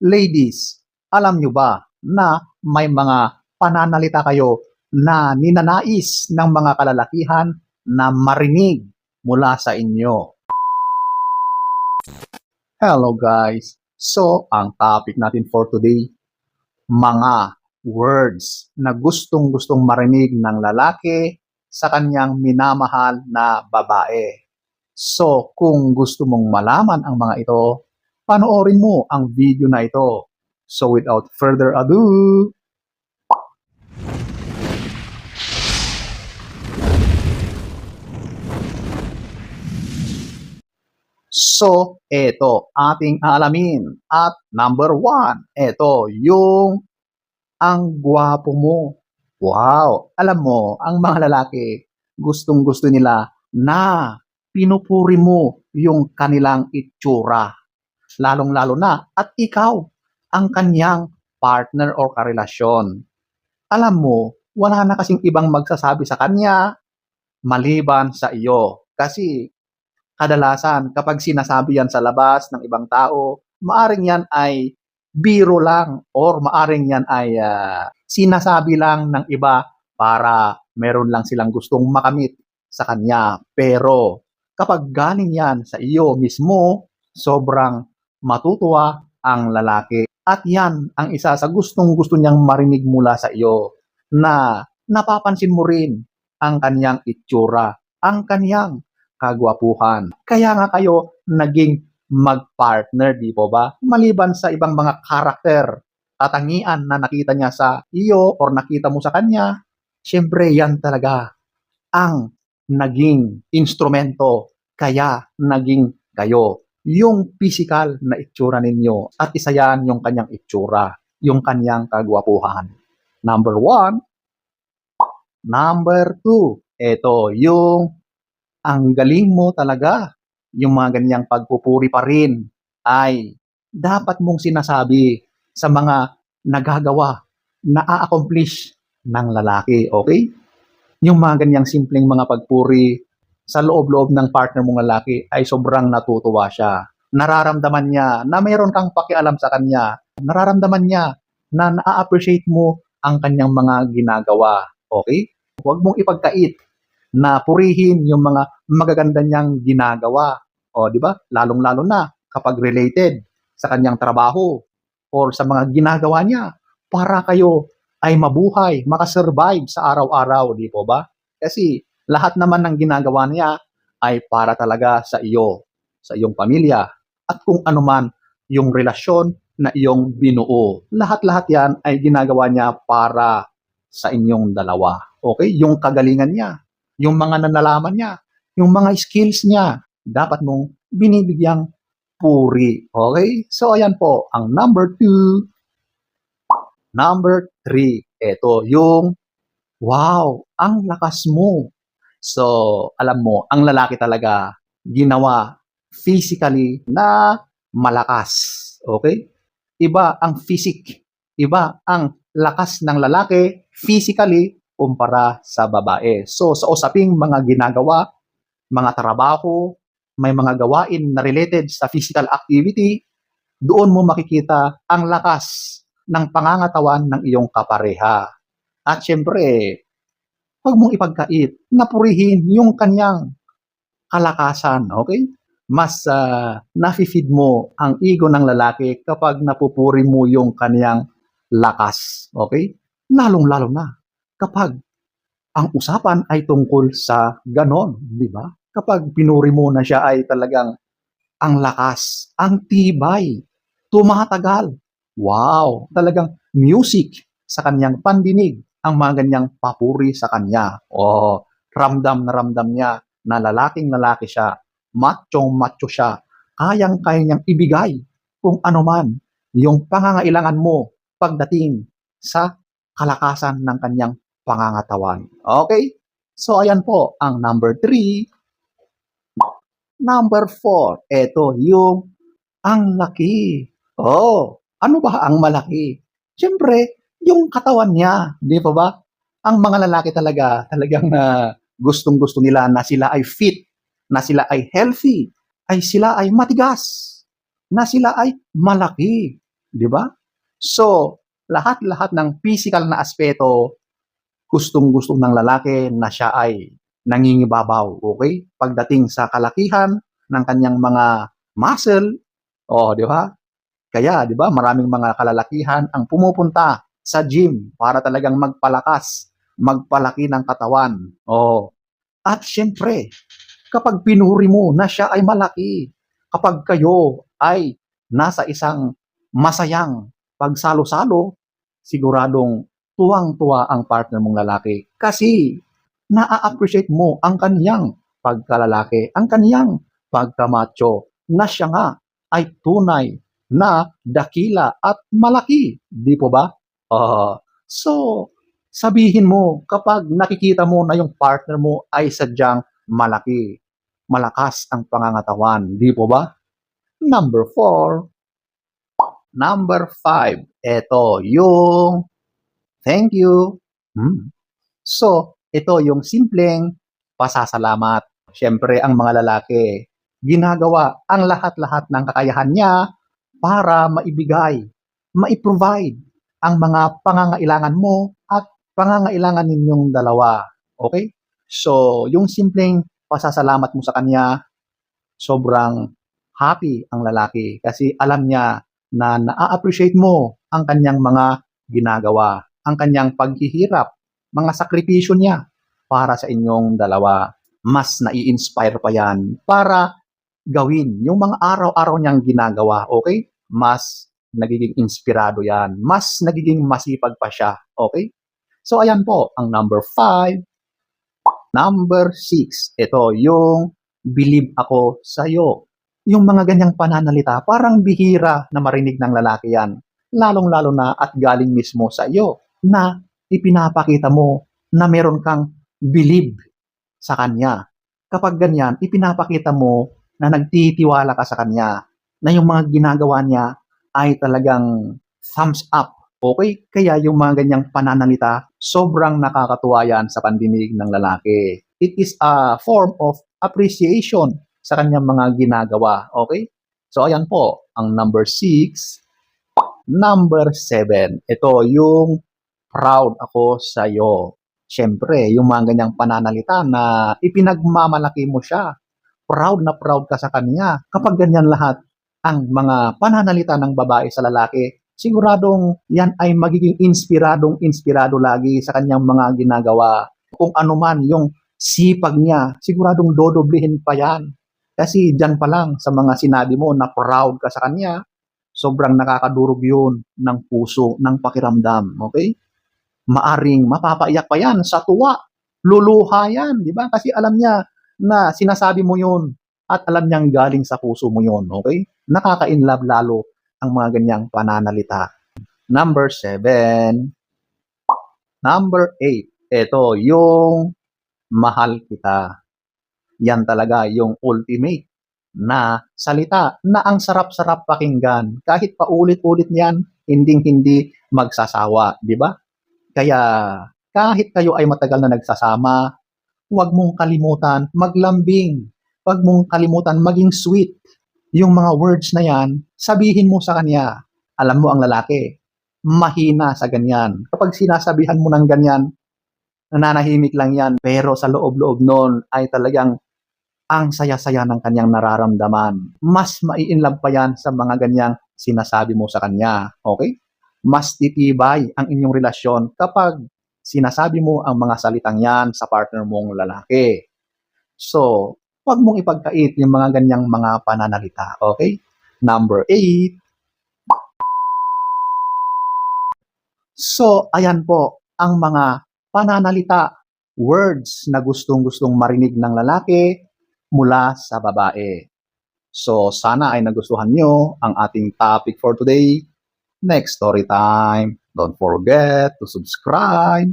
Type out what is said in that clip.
Ladies, alam nyo ba na may mga pananalita kayo na ninanais ng mga kalalakihan na marinig mula sa inyo? Hello guys! So, ang topic natin for today, mga words na gustong-gustong marinig ng lalaki sa kanyang minamahal na babae. So, kung gusto mong malaman ang mga ito, panoorin mo ang video na ito. So, without further ado, So, eto, ating alamin. At number one, eto, yung ang gwapo mo. Wow! Alam mo, ang mga lalaki, gustong gusto nila na pinupuri mo yung kanilang itsura. Lalong-lalo na, at ikaw, ang kanyang partner o karelasyon. Alam mo, wala na kasing ibang magsasabi sa kanya maliban sa iyo. Kasi kadalasan kapag sinasabi yan sa labas ng ibang tao, maaring yan ay biro lang or maaring yan ay ah, sinasabi lang ng iba para meron lang silang gustong makamit sa kanya. Pero kapag galing yan sa iyo mismo, sobrang matutuwa ang lalaki. At yan ang isa sa gustong gusto niyang marinig mula sa iyo na napapansin mo rin ang kanyang itsura, ang kanyang kagwapuhan. Kaya nga kayo naging mag-partner, di po ba? Maliban sa ibang mga karakter, katangian na nakita niya sa iyo or nakita mo sa kanya, syempre yan talaga ang naging instrumento kaya naging kayo. Yung physical na itsura ninyo at isa yan yung kanyang itsura, yung kanyang kagwapuhan. Number one. Number two. Ito, yung ang galing mo talaga. Yung mga ganyang pagpupuri pa rin ay dapat mong sinasabi sa mga nagagawa na a-accomplish ng lalaki. Okay? Yung mga ganyang simpleng mga pagpuri sa loob-loob ng partner mong lalaki ay sobrang natutuwa siya. Nararamdaman niya na mayroon kang pakialam sa kanya. Nararamdaman niya na na-appreciate mo ang kanyang mga ginagawa. Okay? Huwag mong ipagkait na purihin yung mga magaganda niyang ginagawa. O, di ba? Lalong-lalo na kapag related sa kanyang trabaho or sa mga ginagawa niya para kayo ay mabuhay, makasurvive sa araw-araw, di po ba? Kasi lahat naman ng ginagawa niya ay para talaga sa iyo, sa iyong pamilya, at kung ano man yung relasyon na iyong binuo. Lahat-lahat yan ay ginagawa niya para sa inyong dalawa. Okay? Yung kagalingan niya, yung mga nanalaman niya, yung mga skills niya, dapat mong binibigyang puri. Okay? So, ayan po, ang number two. Number three, ito, yung, wow, ang lakas mo. So, alam mo, ang lalaki talaga, ginawa physically na malakas. Okay? Iba ang physic. Iba ang lakas ng lalaki physically kumpara sa babae. So, sa usaping mga ginagawa, mga trabaho, may mga gawain na related sa physical activity, doon mo makikita ang lakas ng pangangatawan ng iyong kapareha. At syempre, huwag mong ipagkait, napurihin yung kanyang kalakasan, okay? Mas uh, nafi-feed mo ang ego ng lalaki kapag napupuri mo yung kanyang lakas, okay? Lalong-lalo na kapag ang usapan ay tungkol sa ganon, di ba? Kapag pinuri mo na siya ay talagang ang lakas, ang tibay, tumatagal. Wow, talagang music sa kanyang pandinig ang mga ganyang papuri sa kanya. Oh, ramdam na ramdam niya na lalaking lalaki siya, machong macho siya, kayang-kaya niyang ibigay kung ano man yung pangangailangan mo pagdating sa kalakasan ng kanyang pangangatawan. Okay? So, ayan po ang number three. Number four, eto yung ang laki. Oh, ano ba ang malaki? Siyempre, yung katawan niya, di pa ba? Ang mga lalaki talaga, talagang uh, gustong-gusto nila na sila ay fit, na sila ay healthy, ay sila ay matigas, na sila ay malaki. Di ba? So, lahat-lahat ng physical na aspeto, gustong-gusto ng lalaki na siya ay nangingibabaw, okay? Pagdating sa kalakihan ng kanyang mga muscle, oh, di ba? Kaya, di ba, maraming mga kalalakihan ang pumupunta sa gym para talagang magpalakas, magpalaki ng katawan. Oh. At syempre, kapag pinuri mo na siya ay malaki, kapag kayo ay nasa isang masayang pagsalo-salo, siguradong tuwang-tuwa ang partner mong lalaki kasi na-appreciate mo ang kaniyang pagkalalaki, ang kaniyang pagkamacho na siya nga ay tunay na dakila at malaki. Di po ba? Ah, so, sabihin mo kapag nakikita mo na yung partner mo ay sadyang malaki, malakas ang pangangatawan. Di po ba? Number four. Number five. Ito, yung thank you. Hmm. So, ito yung simpleng pasasalamat. Siyempre, ang mga lalaki, ginagawa ang lahat-lahat ng kakayahan niya para maibigay, maiprovide ang mga pangangailangan mo at pangangailangan ninyong dalawa. Okay? So, yung simpleng pasasalamat mo sa kanya, sobrang happy ang lalaki kasi alam niya na na-appreciate mo ang kanyang mga ginagawa, ang kanyang paghihirap, mga sakripisyo niya para sa inyong dalawa. Mas nai-inspire pa yan para gawin yung mga araw-araw niyang ginagawa, okay? Mas nagiging inspirado yan. Mas nagiging masipag pa siya, okay? So, ayan po, ang number five. Number six, ito yung believe ako sa'yo. Yung mga ganyang pananalita, parang bihira na marinig ng lalaki yan. Lalong-lalo na at galing mismo sa iyo na ipinapakita mo na meron kang believe sa kanya. Kapag ganyan, ipinapakita mo na nagtitiwala ka sa kanya, na yung mga ginagawa niya ay talagang thumbs up. Okay? Kaya yung mga ganyang pananalita, sobrang nakakatuwa yan sa pandinig ng lalaki. It is a form of appreciation sa kanyang mga ginagawa. Okay? So, ayan po, ang number six. Number seven, ito yung proud ako sa iyo. Siyempre, yung mga ganyang pananalita na ipinagmamalaki mo siya. Proud na proud ka sa kanya. Kapag ganyan lahat ang mga pananalita ng babae sa lalaki, siguradong yan ay magiging inspiradong inspirado lagi sa kanyang mga ginagawa. Kung ano man yung sipag niya, siguradong dodoblihin pa yan. Kasi dyan pa lang sa mga sinabi mo na proud ka sa kanya, sobrang nakakadurog yun ng puso, ng pakiramdam. Okay? Maaring mapapaiyak pa yan sa tuwa. Luluha yan, di ba? Kasi alam niya na sinasabi mo yun at alam niyang galing sa puso mo yun. Okay? Nakaka-inlove lalo ang mga ganyang pananalita. Number seven. Number eight. Ito, yung mahal kita. Yan talaga yung ultimate na salita na ang sarap-sarap pakinggan. Kahit paulit-ulit niyan, hinding-hindi magsasawa, di ba? Kaya kahit kayo ay matagal na nagsasama, huwag mong kalimutan maglambing. Huwag mong kalimutan maging sweet. Yung mga words na yan, sabihin mo sa kanya. Alam mo ang lalaki, mahina sa ganyan. Kapag sinasabihan mo ng ganyan, nananahimik lang yan. Pero sa loob-loob noon ay talagang ang saya-saya ng kanyang nararamdaman. Mas maiinlove pa yan sa mga ganyang sinasabi mo sa kanya. Okay? Mas titibay ang inyong relasyon kapag sinasabi mo ang mga salitang yan sa partner mong lalaki. So, huwag mong ipagkait yung mga ganyang mga pananalita. Okay? Number eight. So, ayan po ang mga pananalita, words na gustong-gustong marinig ng lalaki mula sa babae. So, sana ay nagustuhan nyo ang ating topic for today. Next story time. Don't forget to subscribe